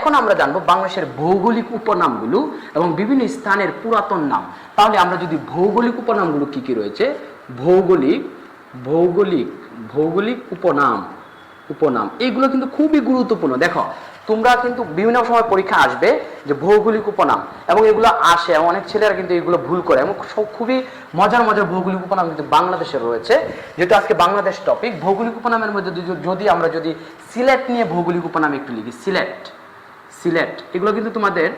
এখন আমরা জানব বাংলাদেশের ভৌগোলিক উপনামগুলো এবং বিভিন্ন স্থানের পুরাতন নাম। তাহলে আমরা যদি ভৌগোলিক উপনামগুলো কি কি রয়েছে? ভৌগোলিক ভৌগোলিক ভৌগোলিক উপনাম উপনাম। এইগুলো কিন্তু খুবই গুরুত্বপূর্ণ। দেখো, তোমরা কিন্তু বিভিন্ন সময় পরীক্ষা আসবে যে ভৌগোলিক উপনাম এবং এগুলো আসে অনেক ছেলেরা কিন্তু এগুলো ভুল করে এবং খুবই মজার মজার ভৌগোলিক উপনাম কিন্তু বাংলাদেশে রয়েছে। যেহেতু আজকে বাংলাদেশ টপিক ভৌগোলিক উপনামের মধ্যে যদি- আমরা যদি সিলেট নিয়ে ভৌগোলিক উপনাম একটু লিখি সিলেট সিলেট, এগুলো কিন্তু তোমাদের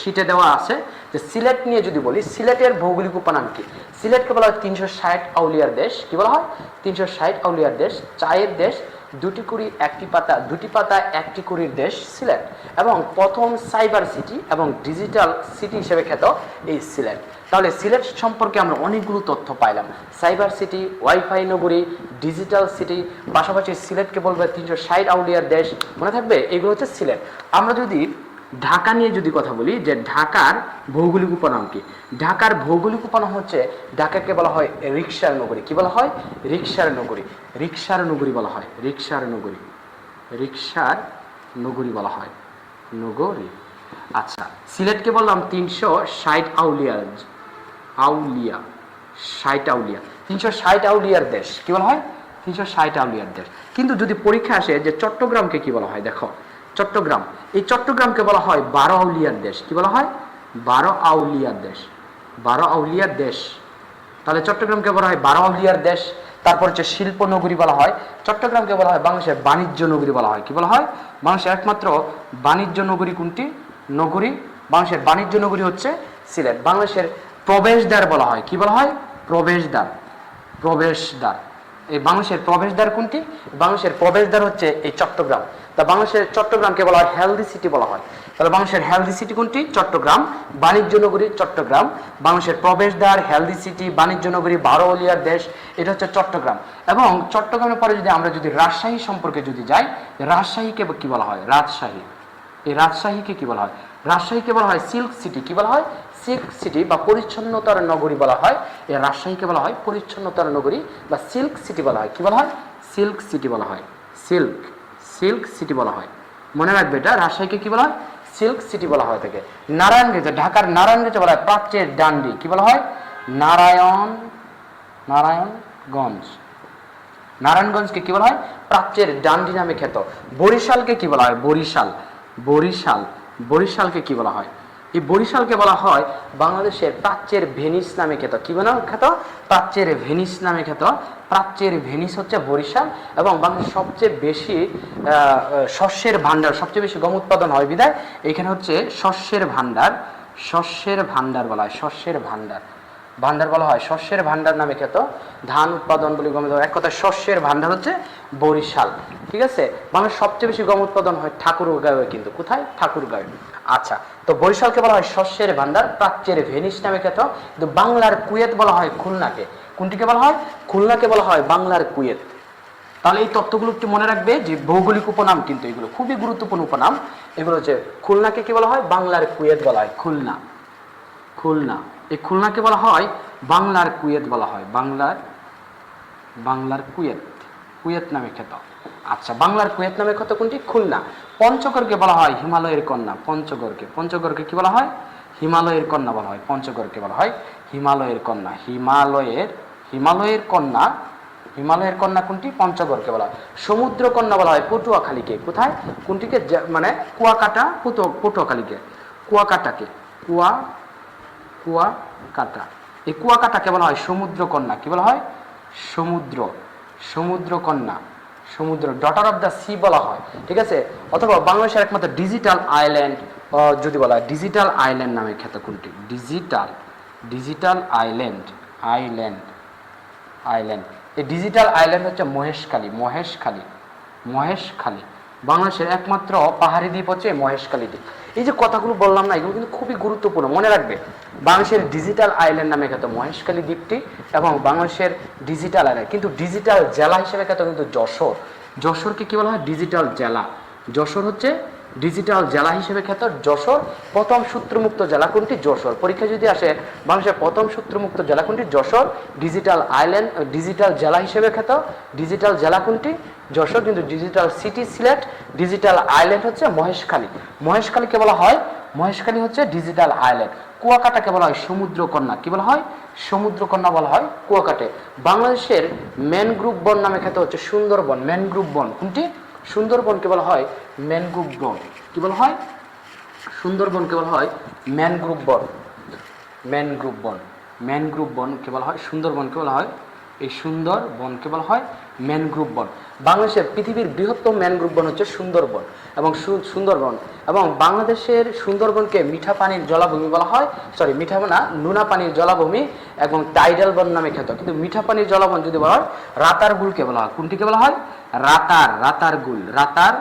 শীটে দেওয়া আছে। যে সিলেট নিয়ে যদি বলি, সিলেটের ভৌগোলিক উপনাম কি? সিলেটকে বলা হয় তিনশো ষাট আউলিয়ার দেশ। কি বলা হয়? তিনশো ষাট আউলিয়ার দেশ, চায়ের দেশ দুটি কুড়ি, একটি পাতা, দুটি পাতা, একটি কুড়ির দেশ, সিলেট। এবং প্রথম সাইবার সিটি এবং ডিজিটাল সিটি হিসেবে খ্যাত এই সিলেট। তাহলে সিলেট সম্পর্কে আমরা অনেকগুলো তথ্য পাইলাম। সাইবার সিটি, ওয়াইফাই নগরী, ডিজিটাল সিটি, পাশাপাশি সিলেটকে বলবে তিনশো ষাট আউলিয়ার দেশ। মনে থাকবে? এগুলো হচ্ছে সিলেট। আমরা যদি ঢাকা নিয়ে যদি কথা বলি, যে ঢাকার ভৌগোলিক উপনাম কি? ঢাকার ভৌগোলিক উপনাম হচ্ছে ঢাকাকে বলা হয় রিক্সার নগরী। কি বলা হয়? রিক্সার নগরী। রিক্সার নগরী বলা হয়। রিক্সার নগরী। রিক্সার নগরী বলা হয়। নগরী। আচ্ছা সিলেটকে বললাম তিনশো ষাট আউলিয়ার আউলিয়া, ষাট আউলিয়া। তিনশো ষাট আউলিয়ার দেশ। কি বলা হয়? তিনশো ষাট আউলিয়ার দেশ। কিন্তু যদি পরীক্ষা আসে যে চট্টগ্রামকে কি বলা হয়? দেখো চট্টগ্রাম। এই চট্টগ্রামকে বলা হয় বারো আউলিয়ার দেশ। কি বলা হয়? বারো আউলিয়ার দেশ। বারো আউলিয়ার দেশ। তাহলে চট্টগ্রামকে বলা হয় বারো আউলিয়ার দেশ। তারপর হচ্ছে শিল্প নগরী বলা হয়। চট্টগ্রামকে বলা হয় বাংলাদেশের বাণিজ্য নগরী বলা হয়। কি বলা হয়? বাংলাদেশের একমাত্র বাণিজ্য নগরী কোনটি? নগরী। বাংলাদেশের বাণিজ্য নগরী হচ্ছে সিলেট। বাংলাদেশের প্রবেশদ্বার বলা হয়। কি বলা হয়? প্রবেশদ্বার। প্রবেশদ্বার। এই বাংলাদেশের প্রবেশদ্বার কোনটি? বাংলাদেশের প্রবেশদ্বার হচ্ছে এই চট্টগ্রাম। তা বাংলাদেশের চট্টগ্রামকে বলা হয় হেলদি সিটি বলা হয়। তাহলে বাংলাদেশের হেলদি সিটি কোনটি? চট্টগ্রাম। বাণিজ্য নগরী চট্টগ্রাম। বাংলাদেশের প্রবেশদ্বার, হেলদি সিটি, বাণিজ্য নগরী বারোলিয়ার দেশ, এটা হচ্ছে চট্টগ্রাম। এবং চট্টগ্রামের পরে যদি আমরা যদি রাজশাহী সম্পর্কে যদি যাই, রাজশাহীকে কি বলা হয়? রাজশাহী। এই রাজশাহীকে কি বলা হয়? রাজশাহীকে বলা হয় সিল্ক সিটি। কি বলা হয়? সিল্ক সিটি বা পরিচ্ছন্নতার নগরী বলা হয়। এই রাজশাহীকে বলা হয় পরিচ্ছন্নতার নগরী বা সিল্ক সিটি বলা হয়। কি বলা হয়? সিল্ক সিটি বলা হয়। সিল্ক সিল্ক সিটি বলা হয়। মনে রাখবে এটা, রাজশাহীকে কি বলা হয়? সিল্ক সিটি বলা হয় থেকে। নারায়ণগঞ্জে ঢাকার নারায়ণগঞ্জে বলা হয়। প্রাচ্যের ডান্ডি। কি বলা হয়? নারায়ণ, নারায়ণগঞ্জ। নারায়ণগঞ্জকে কি বলা হয়? প্রাচ্যের ডান্ডি নামে খ্যাত। বরিশালকে কি বলা হয়? বরিশাল। বরিশাল। বরিশালকে কি বলা হয়? এই বরিশালকে বলা হয় বাংলাদেশের প্রাচ্যের ভেনিস নামে খ্যাত। কি বলা খ্যাত? প্রাচ্যের ভেনিস নামে খ্যাত। প্রাচ্যের ভেনিস হচ্ছে বরিশাল এবং বাংলাদেশ সবচেয়ে বেশি শস্যের ভান্ডার সবচেয়ে বেশি গম উৎপাদন হয়, বিদায়? এখানে হচ্ছে শস্যের ভান্ডার শস্যের ভান্ডার বলা হয়, শস্যের ভান্ডার ভান্ডার বলা হয়। শস্যের ভান্ডার নামে খ্যাত। ধান উৎপাদন বলে গম এক কথায় শস্যের ভান্ডার হচ্ছে বরিশাল। ঠিক আছে? বাংলাদেশ সবচেয়ে বেশি গম উৎপাদন হয় ঠাকুর ঠাকুরগাঁওয়ে কিন্তু। কোথায়? ঠাকুর ঠাকুরগাঁওয়ে। আচ্ছা তো বরিশালকে বলা হয় শস্যের ভান্ডার প্রাচ্যের ভেনিস নামে খ্যাত। কিন্তু বাংলার কুয়েত বলা হয় খুলনাকে। কোনটিকে বলা হয়? খুলনাকে বলা হয় বাংলার কুয়েত। তাহলে এই তত্ত্বগুলো একটু মনে রাখবে যে ভৌগোলিক উপনাম কিন্তু এগুলো খুবই গুরুত্বপূর্ণ উপনাম। এগুলো হচ্ছে খুলনাকে কি বলা হয়? বাংলার কুয়েত বলা হয়। খুলনা। খুলনা। এই খুলনাকে বলা হয় বাংলার কুয়েত বলা হয়। বাংলার বাংলার কুয়েত কুয়েত নামে খ্যাত। আচ্ছা বাংলার কুয়েত নামে খ্যাত কোনটি? খুলনা। পঞ্চগড়কে বলা হয় হিমালয়ের কন্যা, পঞ্চগড়কে। পঞ্চগড়কে কি বলা হয়? হিমালয়ের কন্যা বলা হয়। পঞ্চগড়কে বলা হয় হিমালয়ের কন্যা। হিমালয়ের হিমালয়ের কন্যা হিমালয়ের কন্যা কোনটি? পঞ্চগড়কে বলা হয়। সমুদ্র কন্যা বলা হয় পটুয়াখালীকে। কোথায়? কোনটিকে? মানে কুয়াকাটা পটুয়াখালীকে। কুয়াকাটাকে। কুয়া কুয়াকাটা এই কুয়াকাটাকে বলা হয়? সমুদ্র কন্যা কি বলা হয়? সমুদ্র। সমুদ্র কন্যা সমুদ্র। ডটার অফ দ্য সি বলা হয়। ঠিক আছে? অথবা বাংলাদেশের একমাত্র ডিজিটাল আইল্যান্ড যদি বলা হয় ডিজিটাল আইল্যান্ড নামে খ্যাত কোনটি? Digital digital island island island এই ডিজিটাল আইল্যান্ড হচ্ছে মহেশখালী মহেশখালী মহেশখালী। বাংলাদেশের একমাত্র পাহাড়ি দ্বীপ হচ্ছে মহেশখালী দ্বীপ। এই যে কথাগুলো বললাম না, এগুলো কিন্তু খুবই গুরুত্বপূর্ণ। মনে রাখবে, বাংলাদেশের ডিজিটাল আইল্যান্ড নামে খ্যাত মহেশখালী দ্বীপটি এবং বাংলাদেশের ডিজিটাল আইল্যান্ড কিন্তু ডিজিটাল জেলা হিসেবে খ্যাত কিন্তু যশোর। যশোরকে কি বলা হয়? ডিজিটাল জেলা। যশোর হচ্ছে ডিজিটাল জেলা হিসেবে খ্যাত যশোর, প্রথম সূত্রমুক্ত জেলা কোনটি? যশোর। পরীক্ষা যদি আসে বাংলাদেশের প্রথম সূত্রমুক্ত জেলা কোনটি? যশোর। ডিজিটাল আইল্যান্ড ডিজিটাল জেলা হিসেবে খ্যাত। ডিজিটাল জেলা কোনটি? যশোর। কিন্তু digital city Sylhet, digital island হচ্ছে মহেশখালী। মহেশখালীকে বলা হয়, মহেশখালী হচ্ছে ডিজিটাল আইল্যান্ড। কুয়াকাটাকে বলা হয় সমুদ্রকন্যা। কি বলা হয়? সমুদ্রকন্যা বলা হয় কুয়াকাটে। বাংলাদেশের ম্যানগ্রুভ বন নামে খ্যাত হচ্ছে সুন্দরবন। ম্যানগ্রুভ বন কোনটি? সুন্দরবনকে বলা হয় ম্যানগ্রুভ বন। কী বলা হয়? সুন্দরবনকে বলা হয় ম্যানগ্রুভ বন। ম্যানগ্রুভ বন। ম্যানগ্রুভ বনকে বলা হয়, সুন্দরবনকে বলা হয় এই সুন্দর বনকে বলা হয়? ম্যানগ্রুভ বন। বাংলাদেশের পৃথিবীর বৃহত্তম ম্যানগ্রুভ বন হচ্ছে সুন্দরবন এবং সুন্দরবন এবং বাংলাদেশের সুন্দরবনকে মিঠা পানির জলাভূমি বলা হয় সরি মিঠা না, নুনা পানির জলাভূমি এবং টাইডাল বন নামে খ্যাত। কিন্তু মিঠা পানির জলাবন যদি বলা হয় রাতার গুলকে বলা হয়। কোনটিকে বলা হয়? রাতার রাতার গুল রাতার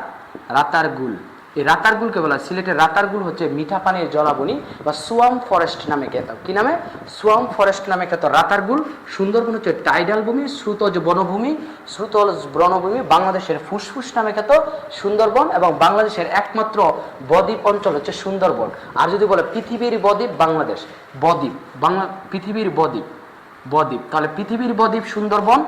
রাতার গুল এই রাতারগুলকে বলা সিলেটের রাতারগুল হচ্ছে মিঠা পানির জলাবনি বা সুয়াম ফরেস্ট নামে খ্যাত। কি নামে? সুয়াম ফরেস্ট নামে খ্যাত রাতারগুল সুন্দরবন হচ্ছে টাইডাল ভূমি, শ্রুতজ বনভূমি শ্রুতজ বনভূমি, বাংলাদেশের ফুসফুস নামে খ্যাত সুন্দরবন এবং বাংলাদেশের একমাত্র বদ্বীপ অঞ্চল হচ্ছে সুন্দরবন। আর যদি বলে পৃথিবীর বদ্বীপ, বাংলাদেশ। বদ্বীপ, বাংলা পৃথিবীর বদ্বীপ। বদ্বীপ। তাহলে পৃথিবীর বদ্বীপ সুন্দরবন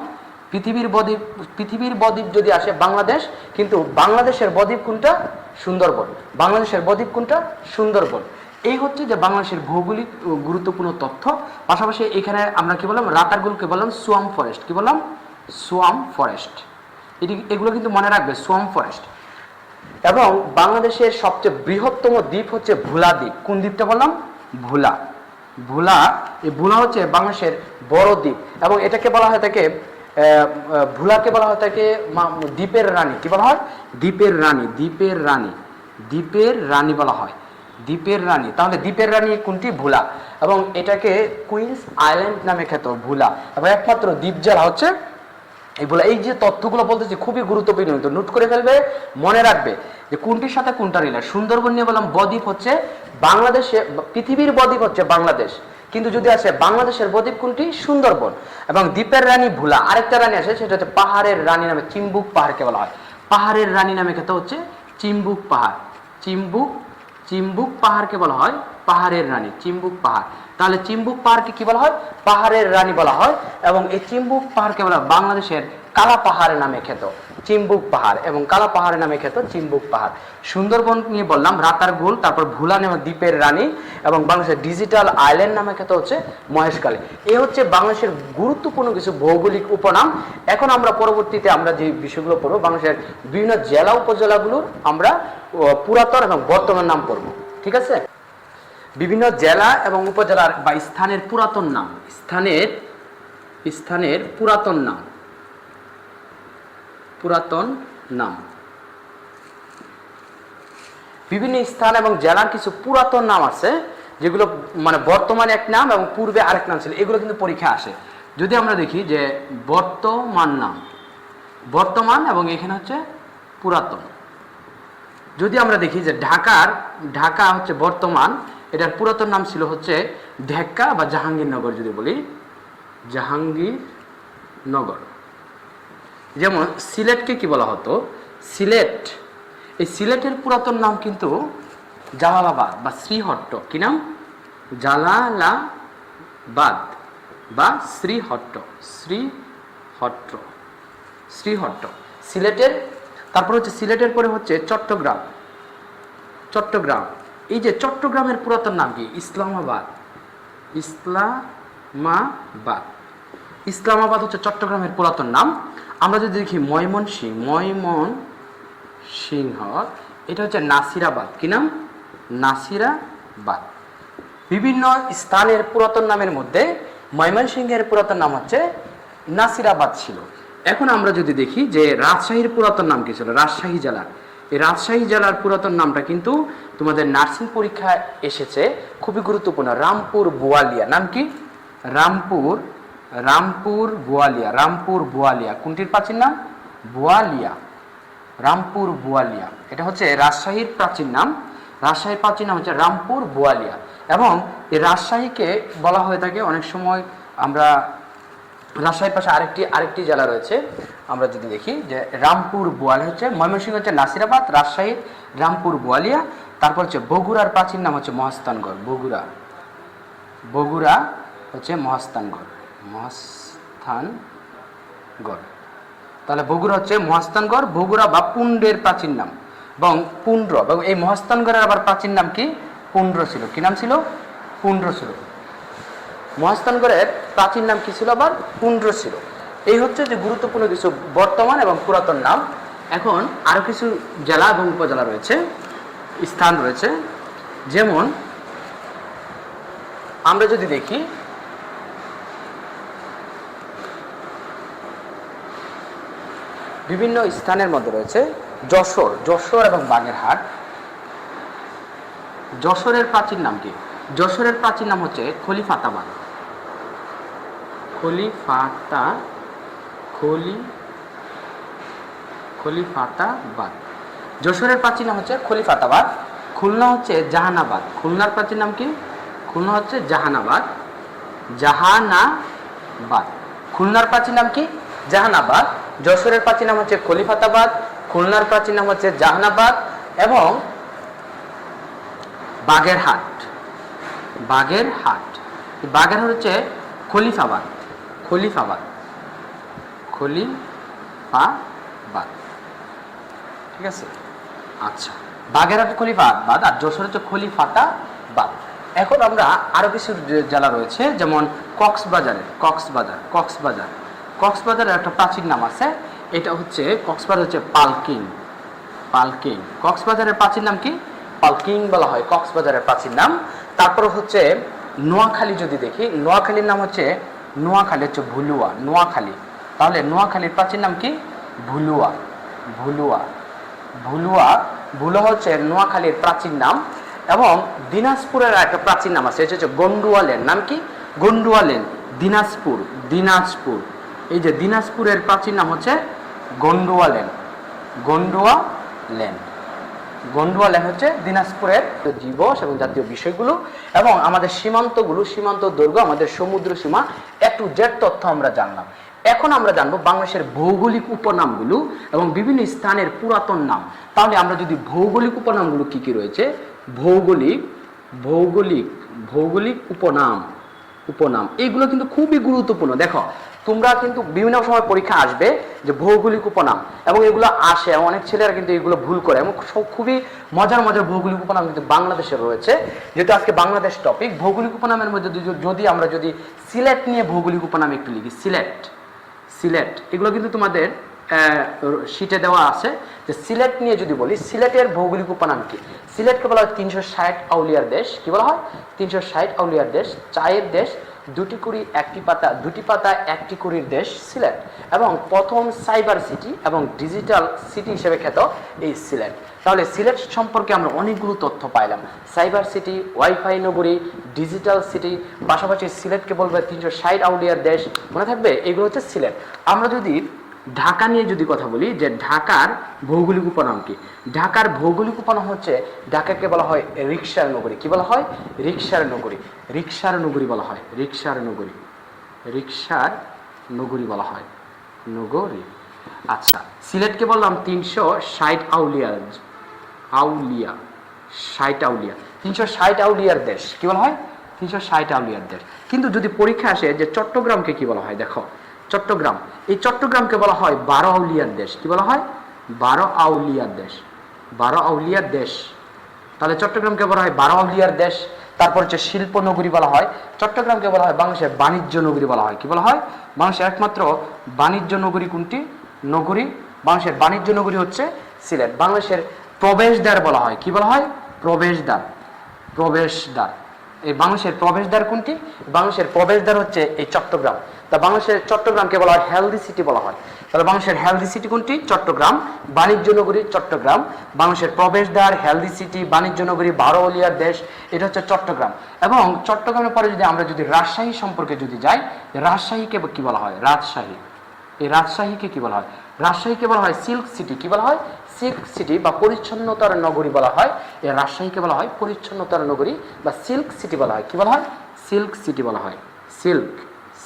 পৃথিবীর বদ্বীপ পৃথিবীর বদ্বীপ যদি আসে বাংলাদেশ, কিন্তু বাংলাদেশের বদ্বীপ কোনটা? সুন্দরবন। বাংলাদেশের বদ্বীপ কোনটা? সুন্দরবন। এই হচ্ছে যে বাংলাদেশের ভৌগোলিক গুরুত্বপূর্ণ তথ্য। পাশাপাশি এখানে আমরা কি বললাম? রাতারগুলকে বললাম সোয়াম ফরেস্ট। কি বললাম? Swamp forest. এটি, এগুলো কিন্তু মনে রাখবে, সোয়াম ফরেস্ট। এবং বাংলাদেশের সবচেয়ে বৃহত্তম দ্বীপ হচ্ছে ভোলা দ্বীপ। কোন দ্বীপটা বললাম? ভোলা। ভোলা, এই ভোলা হচ্ছে বাংলাদেশের বড় দ্বীপ। এবং এটাকে বলা হয় থাকে ভোলাকে বলা হয় তাকে দ্বীপের রানী। কি বলা হয়? দ্বীপের রানী দ্বীপের রানী। দ্বীপের রানী বলা হয়। দ্বীপের রানী। তাহলে দ্বীপের রানী কোনটি? ভুলা। এবং এটাকে কুইন্স আইল্যান্ড নামে খ্যাত, ভুলা। এবং একমাত্র দ্বীপ জেলা হচ্ছে এগুলো এই যে তথ্যগুলো বলতেছি, খুবই গুরুত্বপূর্ণ তো নোট করে ফেলবে, মনে রাখবে যে কোনটির সাথে কোনটা রিলে সুন্দরবন নিয়ে বললাম, বদ্বীপ হচ্ছে বাংলাদেশে, পৃথিবীর বদ্বীপ হচ্ছে বাংলাদেশ। কিন্তু যদি আসে বাংলাদেশের বদ্বীপ কোনটি সুন্দরবন এবং দ্বীপের রানী ভোলা, আরেকটা রানী আছে সেটা হচ্ছে পাহাড়ের রানী নামে চিম্বুক পাহাড়কে বলা হয়। পাহাড়ের রানী নামে খেতে হচ্ছে চিম্বুক পাহাড়। চিম্বুক চিম্বুক পাহাড়কে বলা হয় পাহাড়ের রানী, চিম্বুক পাহাড়। তাহলে চিম্বুক পাহাড়কে কি বলা হয়? পাহাড়ের রানী বলা হয় এবং এই চিম্বুক পাহাড়কে বলা হয় বাংলাদেশের কালা পাহাড় নামে খ্যাত। চিম্বুক পাহাড় এবং কালা পাহাড়ের নামে খ্যাত চিম্বুক পাহাড়। সুন্দরবন নিয়ে বললাম, রাতার গোল, তারপর ভুলা নামে দ্বীপের রানী এবং বাংলাদেশের ডিজিটাল আইল্যান্ড নামে খ্যাত হচ্ছে মহেশখালী এ হচ্ছে বাংলাদেশের গুরুত্বপূর্ণ কিছু ভৌগোলিক উপনাম। এখন আমরা পরবর্তীতে আমরা যে বিষয়গুলো পড়ব, বাংলাদেশের বিভিন্ন জেলা উপজেলাগুলোর আমরা পুরাতন এবং বর্তমান নাম পড়ব। ঠিক আছে? বিভিন্ন জেলা এবং উপজেলার বা স্থানের পুরাতন নাম। স্থানের স্থানের পুরাতন নাম। পুরাতন নাম। বিভিন্ন স্থান এবং জেলার কিছু পুরাতন নাম আছে, যেগুলো মানে বর্তমানে এক নাম এবং পূর্বে আরেক নাম ছিল। এগুলো কিন্তু পরীক্ষা আসে। যদি আমরা দেখি যে বর্তমান নাম, বর্তমান এবং এখানে হচ্ছে পুরাতন। যদি আমরা দেখি যে ঢাকার, ঢাকা হচ্ছে বর্তমান, এটার পুরাতন নাম ছিল হচ্ছে ঢাকা বা জাহাঙ্গীরনগর যদি বলি। জাহাঙ্গীরনগর। যেমন সিলেটকে কি বলা হতো? সিলেট। এই সিলেটের পুরাতন নাম কিন্তু জালালাবাদ বা শ্রীহট্ট। কি নাম? জালালাবাদ বা শ্রীহট্ট। শ্রীহট্ট। শ্রীহট্ট। সিলেটের, তারপর হচ্ছে সিলেটের পরে হচ্ছে চট্টগ্রাম। চট্টগ্রাম। এই যে চট্টগ্রামের পুরাতন নাম কি? ইসলামাবাদ। ইসলামাবাদ। ইসলামাবাদ হচ্ছে চট্টগ্রামের পুরাতন নাম। আমরা যদি দেখি ময়মনসিং ময়মন সিংহ, এটা হচ্ছে নাসিরাবাদ। কি নাম? নাসিরাবাদ। বিভিন্ন স্থানের পুরাতন নামের মধ্যে ময়মনসিংহের পুরাতন নাম হচ্ছে নাসিরাবাদ ছিল। এখন আমরা যদি দেখি যে রাজশাহীর পুরাতন নাম কি ছিল? রাজশাহী জেলার। এই রাজশাহী জেলার পুরাতন নামটা কিন্তু তোমাদের নার্সিং পরীক্ষায় এসেছে। খুবই গুরুত্বপূর্ণ। রামপুর বোয়ালিয়া। নাম কি? রামপুর রামপুর বোয়ালিয়া রামপুর বোয়ালিয়া। কোনটির প্রাচীন নাম? বোয়ালিয়া। রামপুর বোয়ালিয়া। এটা হচ্ছে রাজশাহীর প্রাচীন নাম। রাজশাহীর প্রাচীন নাম হচ্ছে রামপুর বোয়ালিয়া। এবং এই রাজশাহীকে বলা হয়ে থাকে, অনেক সময় আমরা রাজশাহীর পাশে আরেকটি আরেকটি জেলা রয়েছে। আমরা যদি দেখি যে রামপুর বোয়ালি হচ্ছে ময়মনসিংহ হচ্ছে নাসিরাবাদ, রাজশাহীর রামপুর বোয়ালিয়া। তারপর হচ্ছে বগুড়ার প্রাচীন নাম হচ্ছে মহাস্থানগড়, বগুড়া। বগুড়া হচ্ছে মহাস্থানগড়। মহাস্থানগড়। তাহলে বগুড়া হচ্ছে মহাস্থানগড়, বগুড়া বা পুণ্ডের প্রাচীন নাম এবং পুণ্ড্র এবং এই মহাস্থানগড়ের আবার প্রাচীন নাম কি? পুণ্ড্র ছিল। কি নাম ছিল? পুণ্ড্র ছিল। মহাস্থানগড়ের প্রাচীন নাম কি ছিল আবার? পুণ্ড্র ছিল। এই হচ্ছে যে গুরুত্বপূর্ণ কিছু বর্তমান এবং পুরাতন নাম। এখন আরও কিছু জেলা এবং উপজেলা রয়েছে, স্থান রয়েছে। যেমন আমরা যদি দেখি বিভিন্ন স্থানের মধ্যে রয়েছে যশোর যশোর এবং বাগেরহাট। যশোরের প্রাচীন নাম কি? যশোরের প্রাচীন নাম হচ্ছে খলিফাতাবাদ। খলিফাতা, খলি, খলিফাতাবাদ। যশোরের প্রাচীন নাম হচ্ছে খলিফাতাবাদ। খুলনা হচ্ছে জাহানাবাদ। খুলনার প্রাচীন নাম কি? খুলনা হচ্ছে জাহানাবাদ। জাহানাবাদ। খুলনার প্রাচীন নাম কি? জাহানাবাদ। যশোরের প্রাচীন নাম হচ্ছে খলিফাতাবাদ, খুলনার প্রাচীন নাম হচ্ছে জাহানাবাদ এবং বাগেরহাট। এই বাগেরহাট হচ্ছে খলিফাবাদ। খলিফাবাদ। খলিফাবাদ। ঠিক আছে? আচ্ছা। বাগেরহাট খলিফাবাদ আর যশোর হচ্ছে খলিফাতা খলিফাতাবাদ। এখন আমরা আরও কিছু জেলা রয়েছে, যেমন কক্সবাজারে। কক্সবাজার। কক্সবাজার। কক্সবাজারের একটা প্রাচীন নাম আছে। এটা হচ্ছে কক্সবাজার হচ্ছে পালকিং। পালকিং। কক্সবাজারের প্রাচীন নাম কি? পালকিং বলা হয়, কক্সবাজারের প্রাচীন নাম। তারপর হচ্ছে নোয়াখালী যদি দেখি, নোয়াখালীর নাম হচ্ছে, নোয়াখালী হচ্ছে ভুলুয়া, নোয়াখালী। তাহলে নোয়াখালীর প্রাচীন নাম কি? ভুলুয়া ভুলুয়া। ভুলুয়া ভুলুয়া হচ্ছে নোয়াখালীর প্রাচীন নাম এবং দিনাজপুরের একটা প্রাচীন নাম আছে এটা হচ্ছে গন্ডুয়ালেন নাম কি? গন্ডুয়ালেন দিনাজপুর দিনাজপুর। এই যে দিনাজপুরের প্রাচীন নাম হচ্ছে গন্ডোয়া land Gondwanaland. Gondwanaland হচ্ছে দিনাজপুরের দিবস এবং জাতীয় বিষয়গুলো এবং আমাদের সীমান্তগুলো, সীমান্ত দৈর্ঘ্য, আমাদের সমুদ্র সীমা একটু জেড তথ্য আমরা জানলাম। এখন আমরা জানব বাংলাদেশের ভৌগোলিক উপনামগুলো এবং বিভিন্ন স্থানের পুরাতন নাম। তাহলে আমরা যদি ভৌগোলিক উপনামগুলো কি কি রয়েছে? ভৌগোলিক ভৌগোলিক ভৌগোলিক উপনাম উপনাম। এইগুলো কিন্তু খুবই গুরুত্বপূর্ণ। দেখো তোমরা কিন্তু বিভিন্ন সময় পরীক্ষা আসবে যে ভৌগোলিক উপনাম, এবং এগুলো আসে অনেক ছেলেরা কিন্তু এগুলো ভুল করে, এবং খুবই মজার মজার ভৌগোলিক উপনাম কিন্তু বাংলাদেশে রয়েছে, যেহেতু আজকে বাংলাদেশ টপিক ভৌগোলিক উপনামের মধ্যে যদি- আমরা যদি সিলেট নিয়ে ভৌগোলিক উপনাম একটু লিখি সিলেট সিলেট এগুলো কিন্তু তোমাদের শিটে দেওয়া আছে, যে সিলেট নিয়ে যদি বলি সিলেটের ভৌগোলিক উপনাম কি? সিলেটকে বলা হয় তিনশো ষাট আউলিয়ার দেশ, কি বলা হয়? তিনশো ষাট আউলিয়ার দেশ, চায়ের দেশ দুটি কুড়ি, একটি পাতা, দুটি পাতা, একটি কুড়ির দেশ সিলেট এবং প্রথম সাইবার সিটি এবং ডিজিটাল সিটি হিসেবে খ্যাত এই সিলেট। তাহলে সিলেট সম্পর্কে আমরা অনেকগুলো তথ্য পাইলাম। সাইবার সিটি, ওয়াইফাই নগরী, ডিজিটাল সিটি, পাশাপাশি সিলেটকে বলবে তিনশো ষাট আউলিয়ার দেশ। মনে থাকবে? এগুলো হচ্ছে সিলেট। আমরা যদি ঢাকা নিয়ে যদি কথা বলি, যে ঢাকার ভৌগোলিক উপনাম কি? ঢাকার ভৌগোলিক উপনাম হচ্ছে, ঢাকাকে বলা হয় রিক্সার নগরী। কি বলা হয়? রিক্সার নগরী। রিক্সার নগরী বলা হয়। রিক্সার নগরী। রিক্সার নগরী বলা হয়। নগরী। আচ্ছা সিলেটকে বললাম তিনশো ষাট আউলিয়া। আউলিয়া। ষাট আউলিয়া। তিনশো ষাট আউলিয়ার দেশ। কি বলা হয়? তিনশো ষাট আউলিয়ার দেশ। কিন্তু যদি পরীক্ষা আসে যে চট্টগ্রামকে কি বলা হয়? দেখো চট্টগ্রাম। এই চট্টগ্রামকে বলা হয় বারো আউলিয়ার দেশ। কি বলা হয়? বারো আউলিয়ার দেশ। বারো আউলিয়ার দেশ। তাহলে চট্টগ্রামকে বলা হয় বারো আউলিয়ার দেশ। তারপর হচ্ছে শিল্প নগরী বলা হয়। চট্টগ্রামকে বলা হয় বাংলাদেশের বাণিজ্য নগরী বলা হয়। কি বলা হয়? বাংলাদেশের একমাত্র বাণিজ্য নগরী কোনটি? নগরী। বাংলাদেশের বাণিজ্য নগরী হচ্ছে সিলেট। বাংলাদেশের প্রবেশদ্বার বলা হয়। কি বলা হয়? প্রবেশদ্বার। প্রবেশদ্বার। এই বাংলাদেশের প্রবেশদ্বার কোনটি? বাংলাদেশের প্রবেশদ্বার হচ্ছে এই চট্টগ্রাম। তা বাংলাদেশের চট্টগ্রামকে বলা হয় হেলদি সিটি বলা হয়। তাহলে বাংলাদেশের হেলদি সিটি কোনটি? চট্টগ্রাম। বাণিজ্য নগরী চট্টগ্রাম। বাংলাদেশের প্রবেশদ্বার, হেলদি সিটি, বাণিজ্য নগরী, বারোলিয়ার দেশ, এটা হচ্ছে চট্টগ্রাম। এবং চট্টগ্রামের পরে যদি আমরা যদি রাজশাহী সম্পর্কে যদি যাই, রাজশাহীকে কি বলা হয়? রাজশাহী। এই রাজশাহীকে কি বলা হয়? রাজশাহীকে বলা হয় সিল্ক সিটি। কি বলা হয়? সিল্ক সিটি বা পরিচ্ছন্নতার নগরী বলা হয়। এই রাজশাহীকে বলা হয় পরিচ্ছন্নতার নগরী বা সিল্ক সিটি বলা হয়। কি বলা হয়? সিল্ক সিটি বলা হয়। সিল্ক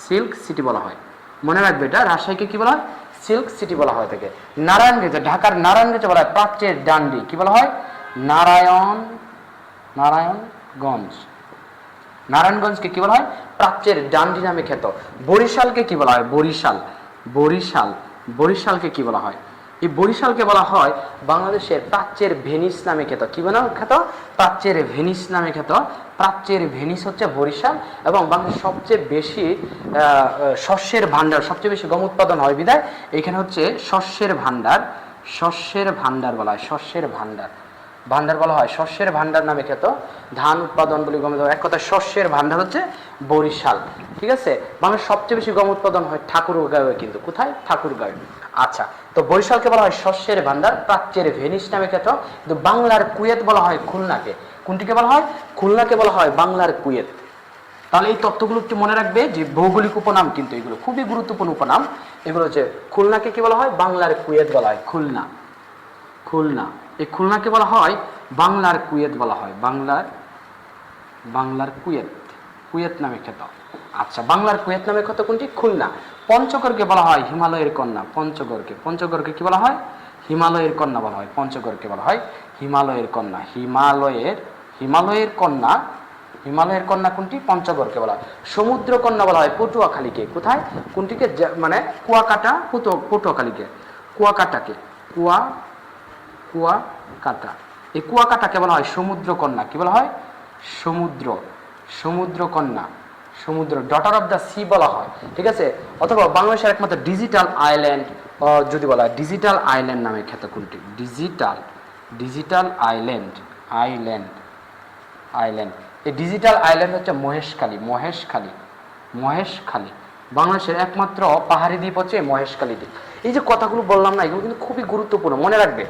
সিল্ক সিটি বলা হয়। মনে রাখবে এটা, রাজশাহীকে কি বলা হয়? সিল্ক সিটি বলা হয় থাকে নারায়ণগঞ্জ, ঢাকার নারায়ণগঞ্জে বলা হয় প্রাচ্যের ডান্ডি। কি বলা হয়? নারায়ণ, নারায়ণগঞ্জ। নারায়ণগঞ্জকে কি বলা হয়? প্রাচ্যের ডান্ডি নামে খ্যাত। বরিশালকে কি বলা হয়? বরিশাল। বরিশাল। বরিশালকে কি বলা হয়? এই বরিশালকে বলা হয় বাংলাদেশের প্রাচ্যের ভেনিস নামে খ্যাত। কি বলা খ্যাত? প্রাচ্যের ভেনিস নামে খ্যাত। প্রাচ্যের ভেনিস হচ্ছে বরিশাল এবং বাংলাদেশের সবচেয়ে বেশি শস্যের ভান্ডার সবচেয়ে বেশি গম উৎপাদন হয় বিদায়। এখানে হচ্ছে শস্যের ভাণ্ডার শস্যের ভাণ্ডার বলা হয়, শস্যের ভান্ডার ভান্ডার বলা হয়। শস্যের ভান্ডার নামে খ্যাত। ধান উৎপাদন বলি গম এক কথা শস্যের ভান্ডার হচ্ছে বরিশাল। ঠিক আছে? বাংলাদেশ সবচেয়ে বেশি গম উৎপাদন হয় ঠাকুরগাঁওয়ে কিন্তু। কোথায়? ঠাকুরগাঁও আচ্ছা তো বরিশালকে বলা হয় শস্যের ভান্ডার। প্রাচ্যের ভেনিস নামে খ্যাত। কিন্তু বাংলার কুয়েত বলা হয় খুলনাকে। কোনটিকে বলা হয়? খুলনাকে বলা হয় বাংলার কুয়েত। তাহলে এই তত্ত্বগুলো একটু মনে রাখবে যে ভৌগোলিক উপনাম কিন্তু এগুলো। খুবই গুরুত্বপূর্ণ উপনাম। এগুলো হচ্ছে খুলনাকে কি বলা হয়? বাংলার কুয়েত বলা হয়। খুলনা। খুলনা। এই খুলনাকে বলা হয় বাংলার কুয়েত বলা হয়। বাংলার বাংলার কুয়েত। কুয়েত নামে খ্যাত। আচ্ছা বাংলার কুয়েত নামে খ্যাত কোনটি? খুলনা। পঞ্চগড়কে বলা হয় হিমালয়ের কন্যা। পঞ্চগড়কে। পঞ্চগড়কে কি বলা হয়? হিমালয়ের কন্যা বলা হয়। পঞ্চগড়কে বলা হয় হিমালয়ের কন্যা। হিমালয়ের হিমালয়ের কন্যা হিমালয়ের কন্যা কোনটি? পঞ্চগড়কে বলা হয়। সমুদ্র কন্যা বলা হয় পটুয়াখালীকে। কোথায়? কোনটিকে? মানে কুয়াকাটা পটু পটুয়াখালীকে। কুয়াকাটাকে। কুয়া কুয়াকাটা এই কুয়াকাটাকে বলা হয়? সমুদ্র কন্যা। কি বলা হয়? সমুদ্র। সমুদ্র কন্যা। সমুদ্র। ডটার অফ দ্য সি বলা হয়। ঠিক আছে? অথবা বাংলাদেশের একমাত্র ডিজিটাল আইল্যান্ড যদি বলা হয় ডিজিটাল আইল্যান্ড নামে খ্যাত কোনটি? Digital digital island island island এই ডিজিটাল আইল্যান্ড হচ্ছে মহেশখালী মহেশখালী মহেশখালী। বাংলাদেশের একমাত্র পাহাড়ি দ্বীপ হচ্ছে মহেশকালী দ্বীপ। এই যে কথাগুলো বললাম না, এগুলো কিন্তু খুবই গুরুত্বপূর্ণ। মনে রাখবে,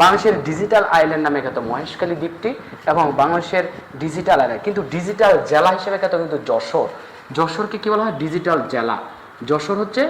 বাংলাদেশের ডিজিটাল আইল্যান্ড নামে খ্যাত মহেশখালী দ্বীপটি এবং বাংলাদেশের ডিজিটাল আইল্যান্ড কিন্তু ডিজিটাল জেলা হিসেবে খ্যাত কিন্তু যশোর। যশোরকে কী বলা হয়? ডিজিটাল জেলা। যশোর হচ্ছে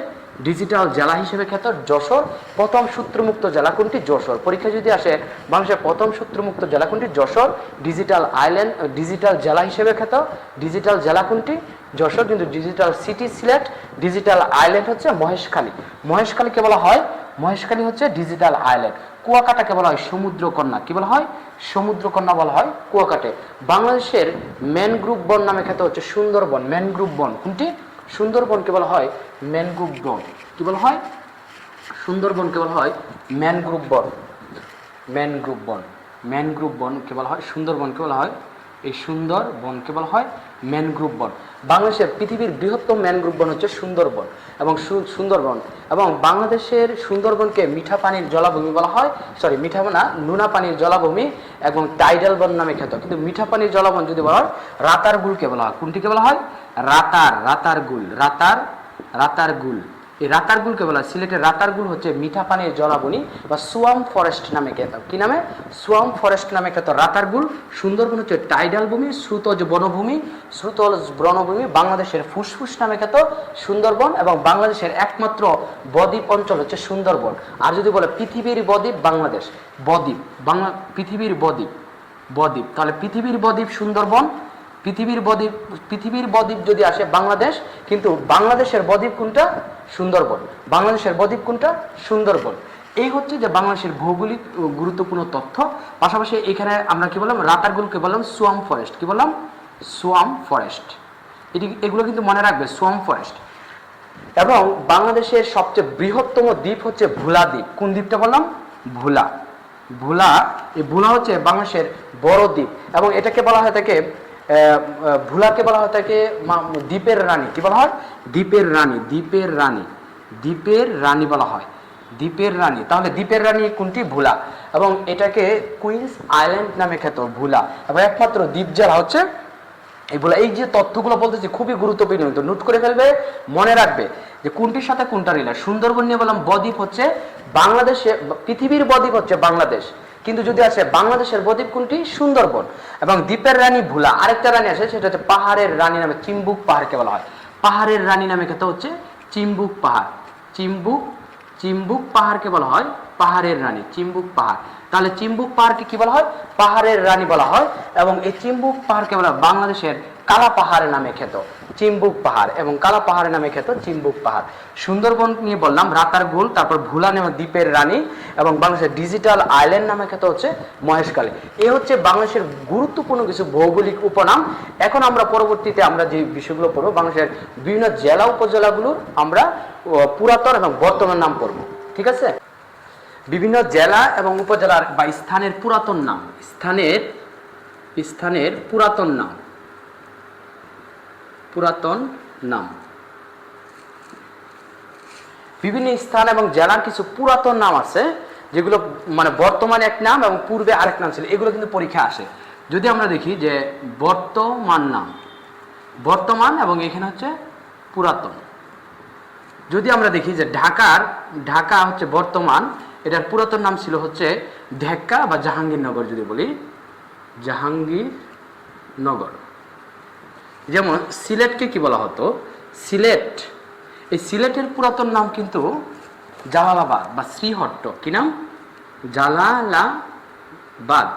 ডিজিটাল জেলা হিসেবে খ্যাত যশোর, প্রথম সূত্রমুক্ত জেলা কোনটি? যশোর। পরীক্ষা যদি আসে বাংলাদেশের প্রথম সূত্রমুক্ত জেলা কোনটি? যশোর। ডিজিটাল আইল্যান্ড ডিজিটাল জেলা হিসেবে খ্যাত। ডিজিটাল জেলা কোনটি? যশোর। কিন্তু digital city Sylhet, digital island হচ্ছে মহেশখালী। মহেশখালীকে বলা হয়, মহেশখালী হচ্ছে ডিজিটাল আইল্যান্ড। কুয়াকাটাকে বলা হয় সমুদ্রকন্যা। কি বলা হয়? সমুদ্রকন্যা বলা হয় কুয়াকাটে। বাংলাদেশের ম্যানগ্রুভ বন নামে খ্যাত হচ্ছে সুন্দরবন। ম্যানগ্রুভ বন কোনটি? সুন্দরবনকে বলা হয় ম্যানগ্রুভ বন। কি বলা হয়? সুন্দরবনকে বলা হয় ম্যানগ্রুভ বন। ম্যানগ্রুভ বন। ম্যানগ্রুভ বনকে বলা হয়, সুন্দরবনকে বলা হয়, এই সুন্দর বনকে বলা হয় ম্যানগ্রুভ বন। বাংলাদেশের পৃথিবীর বৃহত্তম ম্যানগ্রুভ বন হচ্ছে সুন্দরবন এবং সুন্দরবন। এবং বাংলাদেশের সুন্দরবনকে মিঠা পানির জলাভূমি বলা হয় সরি মিঠা না, নুনা পানির জলাভূমি এবং টাইডাল বন নামে খ্যাত। কিন্তু মিঠা পানির জলাবন যদি বলা হয় রাতার গুলকে বলা হয়। কোনটিকে বলা হয়? রাতার রাতার গুল রাতার রাতার গুল এই রাতারগুলকে বলা সিলেটের রাতারগুল হচ্ছে মিঠা পানির জলাবনী বা সোয়াম ফরেস্ট নামে খ্যাত। কি নামে? সোয়াম ফরেস্ট নামে খ্যাত রাতারগুল সুন্দরবন হচ্ছে টাইডাল ভূমি, শ্রুতজ বনভূমি শ্রুতজ বনভূমি, বাংলাদেশের ফুসফুস নামে খ্যাত সুন্দরবন এবং বাংলাদেশের একমাত্র বদ্বীপ অঞ্চল হচ্ছে সুন্দরবন। আর যদি বলে পৃথিবীর বদ্বীপ, বাংলাদেশ। বদ্বীপ, বাংলা পৃথিবীর বদ্বীপ। বদ্বীপ। তাহলে পৃথিবীর বদ্বীপ সুন্দরবন পৃথিবীর বদ্বীপ পৃথিবীর বদ্বীপ যদি আসে বাংলাদেশ, কিন্তু বাংলাদেশের বদ্বীপ কোনটা? সুন্দরবন। বাংলাদেশের বদ্বীপ কোনটা? সুন্দরবন। এই হচ্ছে যে বাংলাদেশের ভৌগোলিক গুরুত্বপূর্ণ তথ্য। পাশাপাশি এখানে আমরা কি বললাম? রাতারগুলকে বললাম সোয়াম ফরেস্ট। কি বললাম? Swamp forest. এটি, এগুলো কিন্তু মনে রাখবে, সোয়াম ফরেস্ট। এবং বাংলাদেশের সবচেয়ে বৃহত্তম দ্বীপ হচ্ছে ভোলা দ্বীপ। কোন দ্বীপটা বললাম? ভোলা। ভোলা, এই ভোলা হচ্ছে বাংলাদেশের বড় দ্বীপ। এবং এটাকে বলা হয় থাকে ভোলাকে বলা হয় তাকে দ্বীপের রানী। কি বলা হয়? দ্বীপের রানী দ্বীপের রানী। দ্বীপের রানী বলা হয়। দ্বীপের রানী। তাহলে দ্বীপের রানী কোনটি? ভুলা। এবং এটাকে কুইন্স আইল্যান্ড নামে খ্যাত, ভুলা। এবং একমাত্র দ্বীপ জেলা হচ্ছে এগুলো এই যে তথ্যগুলো বলতেছি, খুবই গুরুত্বপূর্ণ। তো নোট করে ফেলবে, মনে রাখবে যে কোনটির সাথে কোনটা রিলেট সুন্দরবন নিয়ে বললাম, বদ্বীপ হচ্ছে বাংলাদেশে, পৃথিবীর বদ্বীপ হচ্ছে বাংলাদেশ। কিন্তু যদি আসে বাংলাদেশের বদ্বীপ কোনটি সুন্দরবন এবং দ্বীপের রানী ভুলা, আরেকটা রানী আছে, সেটা হচ্ছে পাহাড়ের রানী নামে চিম্বুক পাহাড়কে বলা হয়। পাহাড়ের রানী নামে খেতে হচ্ছে? চিম্বুক পাহাড়। চিম্বুক চিম্বুক পাহাড়কে বলা হয় পাহাড়ের রানী, চিম্বুক পাহাড়। তাহলে চিম্বুক পাহাড়কে কি বলা হয়? পাহাড়ের রানী বলা হয় এবং এই চিম্বুক পাহাড়কে বলা হয় বাংলাদেশের কালা পাহাড়ের নামে খ্যাত, চিম্বুক পাহাড় এবং কালা পাহাড়ের নামে খ্যাত চিম্বুক পাহাড়। সুন্দরবন নিয়ে বললাম, রাতার গোল, তারপর ভুলান এবং দ্বীপের রানী এবং বাংলাদেশের ডিজিটাল আইল্যান্ড নামে খ্যাত হচ্ছে মহেশখালী। এই হচ্ছে বাংলাদেশের গুরুত্বপূর্ণ কিছু ভৌগোলিক উপনাম। এখন আমরা পরবর্তীতে আমরা যে বিষয়গুলো পড়ব, বাংলাদেশের বিভিন্ন জেলা উপজেলাগুলোর আমরা পুরাতন এবং বর্তমান নাম পড়ব। ঠিক আছে? বিভিন্ন জেলা এবং উপজেলার বা স্থানের পুরাতন নাম, স্থানের স্থানের পুরাতন নাম। পুরাতন নাম। বিভিন্ন স্থান এবং জেলার কিছু পুরাতন নাম আছে, যেগুলো মানে বর্তমানে এক নাম এবং পূর্বে আরেক নাম ছিল। এগুলো কিন্তু পরীক্ষা আসে। যদি আমরা দেখি যে বর্তমান নাম, বর্তমান এবং এখানে হচ্ছে পুরাতন। যদি আমরা দেখি যে ঢাকার, ঢাকা হচ্ছে বর্তমান, এটার পুরাতন নাম ছিল হচ্ছে ঢাকা বা জাহাঙ্গীরনগর যদি বলি। জাহাঙ্গীরনগর। যেমন সিলেটকে কি বলা হতো? সিলেট। এই সিলেটের পুরাতন নাম কিন্তু জালালাবাদ বা শ্রীহট্ট। কি নাম? জালালাবাদ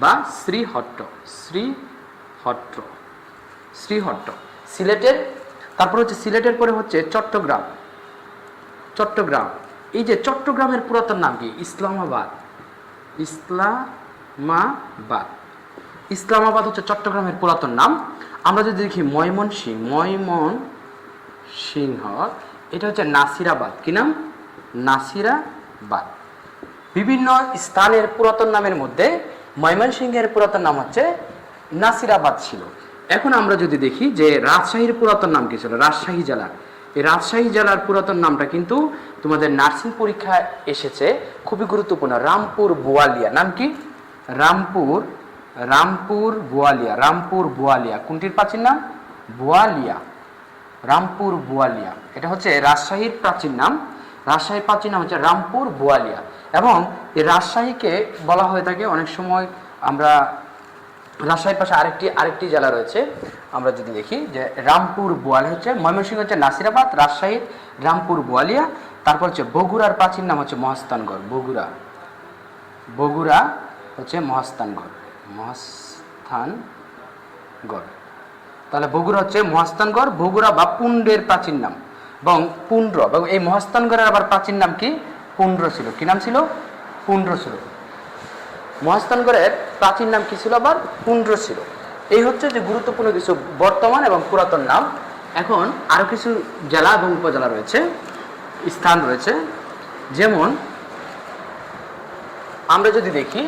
বা শ্রীহট্ট। শ্রীহট্ট। শ্রীহট্ট। সিলেটের তারপর হচ্ছে সিলেটের পরে হচ্ছে চট্টগ্রাম। চট্টগ্রাম। এই যে চট্টগ্রামের পুরাতন নাম কি? ইসলামাবাদ। ইসলামাবাদ। ইসলামাবাদ হচ্ছে চট্টগ্রামের পুরাতন নাম। আমরা যদি দেখি ময়মন সিং, ময়মন সিংহ এটা হচ্ছে নাসিরাবাদ। কি নাম? নাসিরাবাদ। বিভিন্ন স্থানের পুরাতন নামের মধ্যে ময়মনসিংহের পুরাতন নাম হচ্ছে নাসিরাবাদ ছিল। এখন আমরা যদি দেখি যে রাজশাহীর পুরাতন নাম কি ছিল? রাজশাহী জেলার। এই রাজশাহী জেলার পুরাতন নামটা কিন্তু তোমাদের নার্সিং পরীক্ষায় এসেছে। খুবই গুরুত্বপূর্ণ। রামপুর বোয়ালিয়া। নাম কি? রামপুর রামপুর বোয়ালিয়া রামপুর বোয়ালিয়া। কোনটির প্রাচীন নাম? বোয়ালিয়া। রামপুর বোয়ালিয়া। এটা হচ্ছে রাজশাহীর প্রাচীন নাম। রাজশাহীর প্রাচীন নাম হচ্ছে রামপুর বোয়ালিয়া। এবং এই রাজশাহীকে বলা হয়ে থাকে, অনেক সময় আমরা রাজশাহীর পাশে আরেকটি আরেকটি জেলা রয়েছে। আমরা যদি দেখি যে রামপুর বোয়ালিয়া হচ্ছে ময়মনসিংহ, হচ্ছে নাসিরাবাদ, রাজশাহীর রামপুর বোয়ালিয়া। তারপর হচ্ছে বগুড়ার প্রাচীন নাম হচ্ছে মহাস্থানগড়, বগুড়া। বগুড়া হচ্ছে মহাস্থানগড়। মহাস্থানগড়। তাহলে বগুড়া হচ্ছে মহাস্থানগড়, বগুড়া বা পুণ্ডের প্রাচীন নাম এবং পুণ্ড্র এবং এই মহাস্থানগড়ের আবার প্রাচীন নাম কি? পুণ্ড্র ছিল। কি নাম ছিল? পুণ্ড্র ছিল। মহাস্থানগড়ের প্রাচীন নাম কি ছিল আবার? পুণ্ড্র ছিল। এই হচ্ছে যে গুরুত্বপূর্ণ কিছু বর্তমান এবং পুরাতন নাম। এখন আরও কিছু জেলা এবং উপজেলা রয়েছে, স্থান রয়েছে। যেমন আমরা যদি দেখি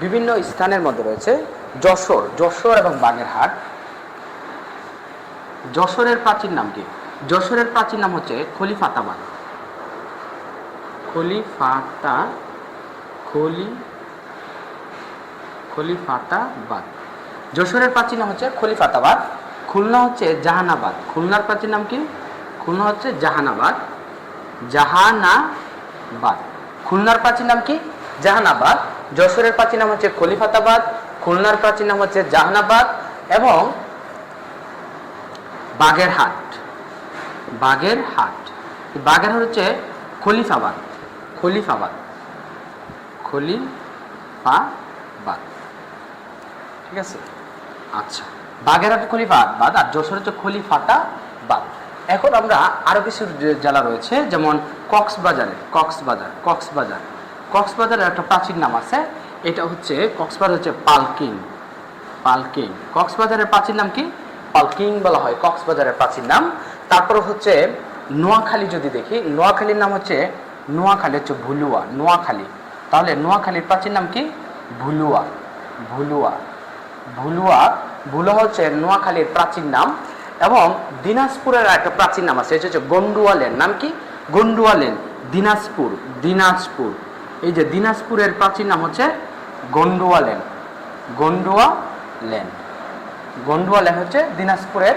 বিভিন্ন স্থানের মধ্যে রয়েছে যশোর যশোর এবং বাগেরহাট। যশোরের প্রাচীন নাম কি? যশোরের প্রাচীন নাম হচ্ছে খলিফাতাবাদ খলিফাতা, খলি খলিফাতাবাদ যশোরের প্রাচীন নাম হচ্ছে খলিফাতাবাদ খুলনা হচ্ছে জাহানাবাদ। খুলনার প্রাচীন নাম কি? খুলনা হচ্ছে জাহানাবাদ। জাহানাবাদ। খুলনার প্রাচীন নাম কি? জাহানাবাদ। যশোরের প্রাচীন নাম হচ্ছে খলিফাতাবাদ, খুলনার প্রাচীন নাম হচ্ছে জাহানাবাদ এবং বাগেরহাট। এই বাগেরহাট হচ্ছে খলিফাবাদ। খলিফাবাদ। খলিফাবাদ। ঠিক আছে? আচ্ছা। বাগেরহাট খলিফাবাদ আর যশোর হচ্ছে খলিফাতাবাদ। এখন আমরা আরও কিছু জেলা রয়েছে, যেমন কক্সবাজারে। কক্সবাজার। কক্সবাজার। কক্সবাজারের একটা প্রাচীন নাম আছে। এটা হচ্ছে কক্সবাজার হচ্ছে পালকিং। পালকিং। কক্সবাজারের প্রাচীন নাম কি? পালকিং বলা হয়, কক্সবাজারের প্রাচীন নাম। তারপর হচ্ছে নোয়াখালী যদি দেখি, নোয়াখালীর নাম হচ্ছে, নোয়াখালী হচ্ছে ভুলুয়া, নোয়াখালী। তাহলে নোয়াখালীর প্রাচীন নাম কি? ভুলুয়া ভুলুয়া। ভুলুয়া ভুলুয়া হচ্ছে নোয়াখালীর প্রাচীন নাম এবং দিনাজপুরের একটা প্রাচীন নাম আছে, এটা হচ্ছে গন্ডুয়ালের নাম কি? গন্ডুয়ালেন দিনাজপুর দিনাজপুর। এই যে দিনাজপুরের প্রাচীন নাম হচ্ছে Gondwana land Gondwana land Gondwana land হচ্ছে দিনাজপুরের